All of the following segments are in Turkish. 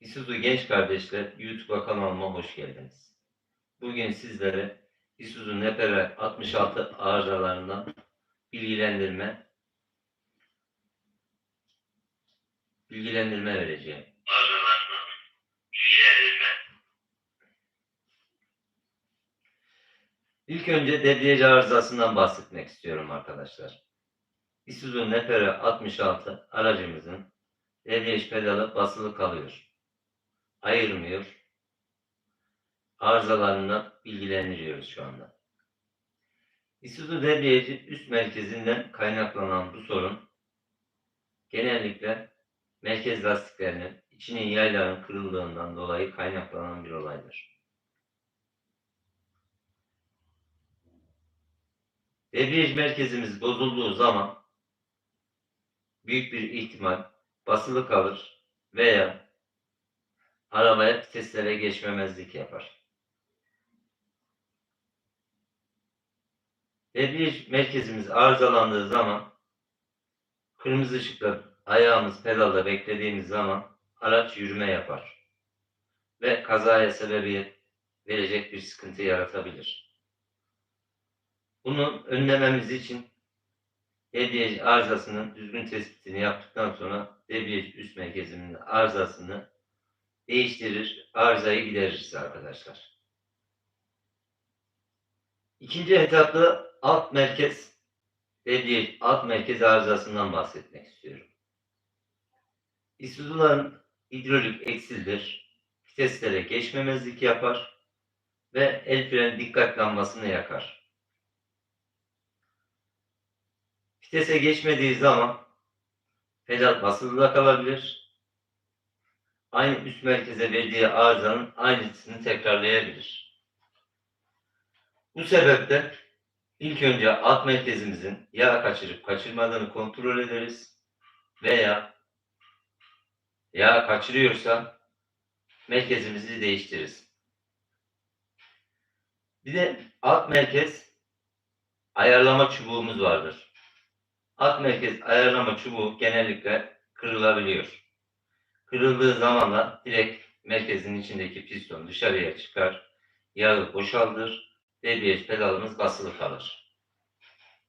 Isuzu Genç Kardeşler YouTube kanalıma hoş geldiniz. Bugün sizlere Isuzu Nepere 66 arızalarından bilgilendirme bilgilendirme vereceğim. Arızalarından bilgilendirme. İlk önce debriyaj arızasından bahsetmek istiyorum arkadaşlar. Isuzu Nepere 66 aracımızın debriyaj pedalı basılı kalıyor ayırmıyor. Arızalarından bilgilendiriyoruz şu anda. Isuzu debriyajı üst merkezinden kaynaklanan bu sorun genellikle merkez lastiklerinin içinin yayların kırıldığından dolayı kaynaklanan bir olaydır. Debriyaj merkezimiz bozulduğu zaman büyük bir ihtimal basılı kalır veya arabaya viteslere geçmemezlik yapar. Debriyaj merkezimiz arızalandığı zaman kırmızı ışıkta ayağımız pedalda beklediğimiz zaman araç yürüme yapar ve kazaya sebebiyet verecek bir sıkıntı yaratabilir. Bunu önlememiz için debriyaj arızasının düzgün tespitini yaptıktan sonra debriyaj üst merkezinin arızasını değiştirir, arızayı gideririz arkadaşlar. İkinci etapta alt merkez debriyaj alt merkez arızasından bahsetmek istiyorum. Isuzu'ların hidrolik eksilir, viteslere geçmemezlik yapar ve el freni dikkat lambasını yakar. Vitese geçmediği zaman pedal basılı kalabilir aynı üst merkeze verdiği arızanın aynısını tekrarlayabilir. Bu sebeple ilk önce alt merkezimizin yağ kaçırıp kaçırmadığını kontrol ederiz veya yağ kaçırıyorsa merkezimizi değiştiririz. Bir de alt merkez ayarlama çubuğumuz vardır. Alt merkez ayarlama çubuğu genellikle kırılabiliyor. Kırıldığı zaman da direkt merkezin içindeki piston dışarıya çıkar, yağı boşaldır, debriyaj pedalımız basılı kalır.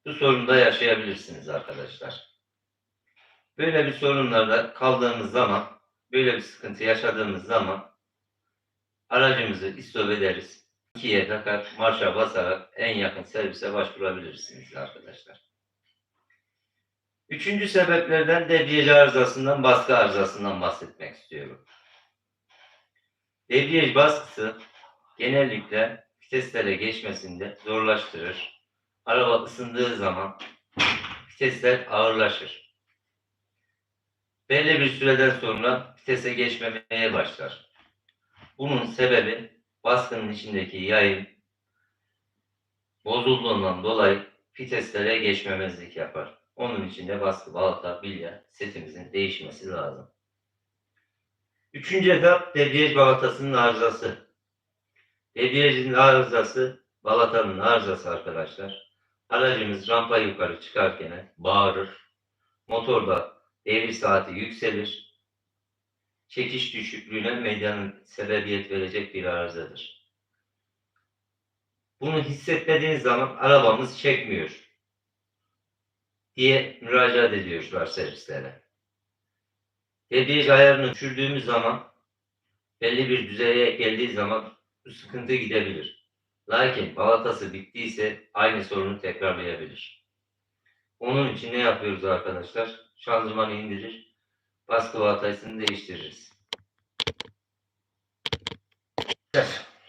Bu sorunu da yaşayabilirsiniz arkadaşlar. Böyle bir sorunlarda kaldığımız zaman, böyle bir sıkıntı yaşadığımız zaman aracımızı istop ederiz. İkiye takar, marşa basarak en yakın servise başvurabilirsiniz arkadaşlar. Üçüncü sebeplerden debriyaj arızasından, baskı arızasından bahsetmek istiyorum. Debriyaj baskısı genellikle viteslere geçmesinde zorlaştırır. Araba ısındığı zaman vitesler ağırlaşır. Belli bir süreden sonra vitese geçmemeye başlar. Bunun sebebi baskının içindeki yayın bozulduğundan dolayı viteslere geçmemezlik yapar. Onun için de baskı, balata, bilya setimizin değişmesi lazım. Üçüncü etap debriyaj balatasının arızası. Debriyajın arızası balatanın arızası arkadaşlar. Aracımız rampa yukarı çıkarken bağırır. Motorda devir saati yükselir. Çekiş düşüklüğüne medyanın sebebiyet verecek bir arızadır. Bunu hissetmediğiniz zaman arabamız çekmiyor diye müracaat ediyorlar servislere. Debriyaj ayarını düşürdüğümüz zaman belli bir düzeye geldiği zaman bu sıkıntı gidebilir. Lakin balatası bittiyse aynı sorunu tekrarlayabilir. Onun için ne yapıyoruz arkadaşlar? Şanzımanı indirir, baskı balatasını değiştiririz.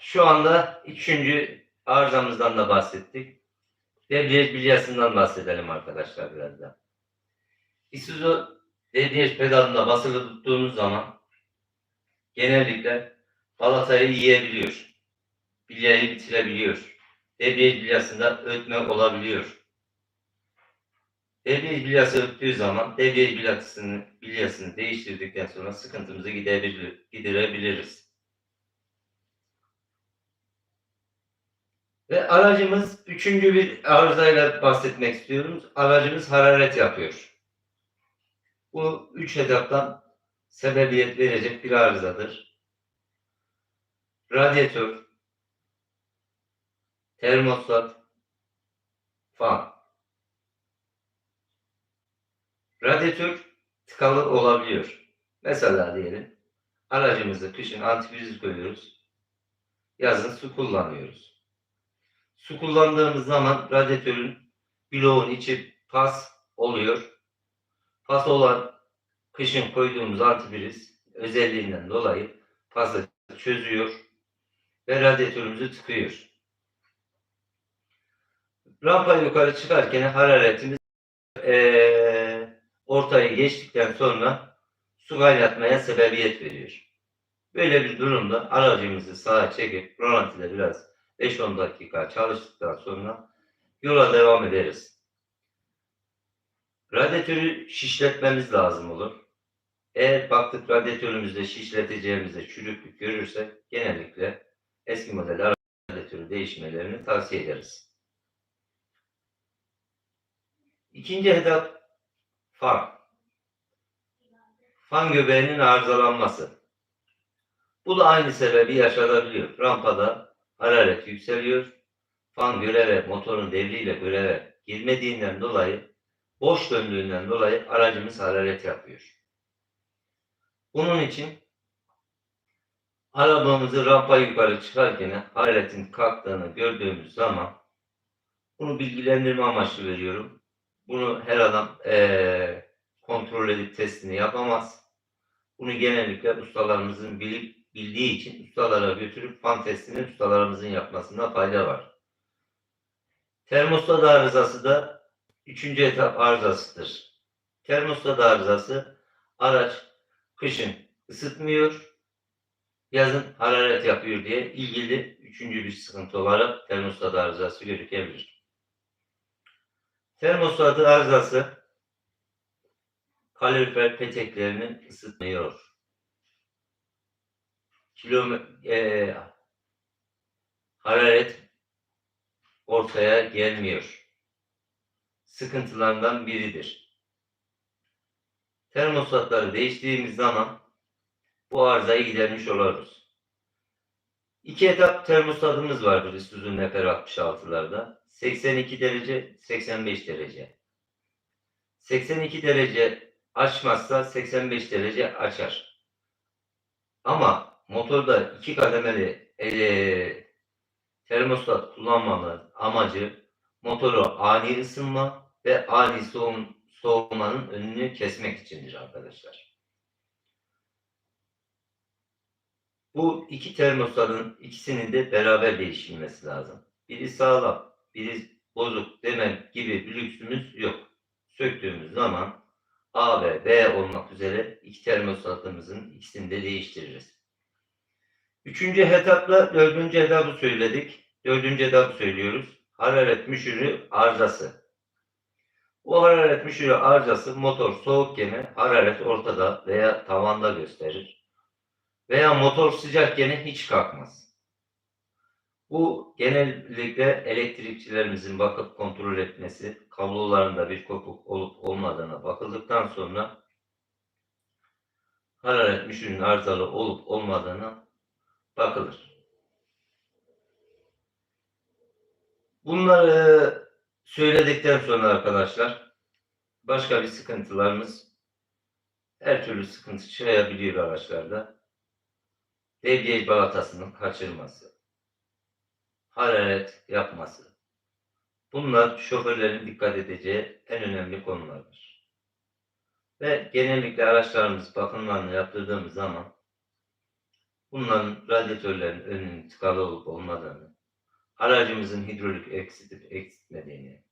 Şu anda üçüncü arızamızdan da bahsettik. Debriyaj bilyasından bahsedelim arkadaşlar biraz da. Isuzu debriyaj pedalında basılı tuttuğunuz zaman genellikle balatayı yiyebiliyor. Bilyayı bitirebiliyor. Debriyaj bilyasında ötme olabiliyor. Debriyaj bilyası öttüğü zaman debriyaj bilyasını, bilyasını değiştirdikten sonra sıkıntımızı giderebiliriz. Ve aracımız üçüncü bir arızayla bahsetmek istiyorum. Aracımız hararet yapıyor. Bu üç etaptan sebebiyet verecek bir arızadır. Radyatör, termostat, fan. Radyatör tıkalı olabiliyor. Mesela diyelim aracımızı kışın antifriz koyuyoruz. Yazın su kullanıyoruz. Su kullandığımız zaman radyatörün bloğun içi pas oluyor. Pas olan kışın koyduğumuz antifriz özelliğinden dolayı pası çözüyor ve radyatörümüzü tıkıyor. Rampa yukarı çıkarken hararetimiz eee, ortayı geçtikten sonra su kaynatmaya sebebiyet veriyor. Böyle bir durumda aracımızı sağa çekip rolantide biraz 5-10 dakika çalıştıktan sonra yola devam ederiz. Radyatörü şişletmemiz lazım olur. Eğer baktık radyatörümüzde şişleteceğimizde çürüklük görürsek genellikle eski model radyatörü değişmelerini tavsiye ederiz. İkinci hedef fan. Fan göbeğinin arızalanması. Bu da aynı sebebi yaşanabiliyor. Rampada hararet yükseliyor. Fan göreve, motorun devriyle göreve girmediğinden dolayı, boş döndüğünden dolayı aracımız hararet yapıyor. Bunun için arabamızı rampa yukarı çıkarken hararetin kalktığını gördüğümüz zaman bunu bilgilendirme amaçlı veriyorum. Bunu her adam eee, kontrol edip testini yapamaz. Bunu genellikle ustalarımızın bilip bildiği için ustalara götürüp fan testini ustalarımızın yapmasında fayda var. Termostat arızası da üçüncü etap arızasıdır. Termostat arızası araç kışın ısıtmıyor, yazın hararet yapıyor diye ilgili üçüncü bir sıkıntı olarak termostat arızası gözükebilir. Termostat arızası kalorifer peteklerini ısıtmıyor. Kilome- eee, hararet ortaya gelmiyor. Sıkıntılardan biridir. Termostatları değiştiğimiz zaman bu arızayı gidermiş oluruz. İki etap termostatımız vardır Isuzu Nefer 66'larda. 82 derece, 85 derece. 82 derece açmazsa 85 derece açar. Ama motorda iki kademeli eee, termostat kullanmanın amacı motoru ani ısınma ve ani soğum, soğumanın önünü kesmek içindir arkadaşlar. Bu iki termostatın ikisinin de beraber değişilmesi lazım. Biri sağlam, biri bozuk demek gibi bir lüksümüz yok. Söktüğümüz zaman A ve B olmak üzere iki termostatımızın ikisini de değiştiririz. Üçüncü etapla dördüncü etapı söyledik. Dördüncü etapı söylüyoruz. Hararet müşürü arızası. Bu hararet müşürü arızası motor soğukken hararet ortada veya tavanda gösterir. Veya motor sıcakken hiç kalkmaz. Bu genellikle elektrikçilerimizin bakıp kontrol etmesi, kablolarında bir kopuk olup olmadığına bakıldıktan sonra hararet müşürün arızalı olup olmadığına bakılır. Bunları söyledikten sonra arkadaşlar başka bir sıkıntılarımız her türlü sıkıntı çıkabiliyor araçlarda. Debriyaj balatasının kaçırması, hararet yapması. Bunlar şoförlerin dikkat edeceği en önemli konulardır. Ve genellikle araçlarımız bakımlarını yaptırdığımız zaman bunların radyatörlerin önünün tıkalı olup olmadığını, aracımızın hidrolik eksiltip eksiltmediğini,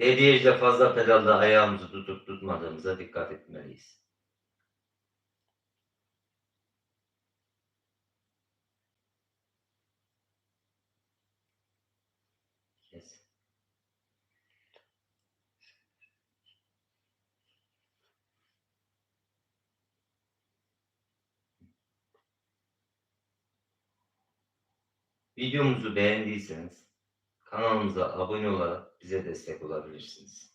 debriyajda fazla pedalda ayağımızı tutup tutmadığımıza dikkat etmeliyiz. Videomuzu beğendiyseniz kanalımıza abone olarak bize destek olabilirsiniz.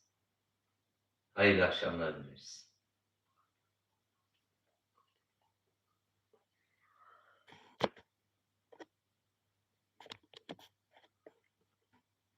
Hayırlı akşamlar dileriz.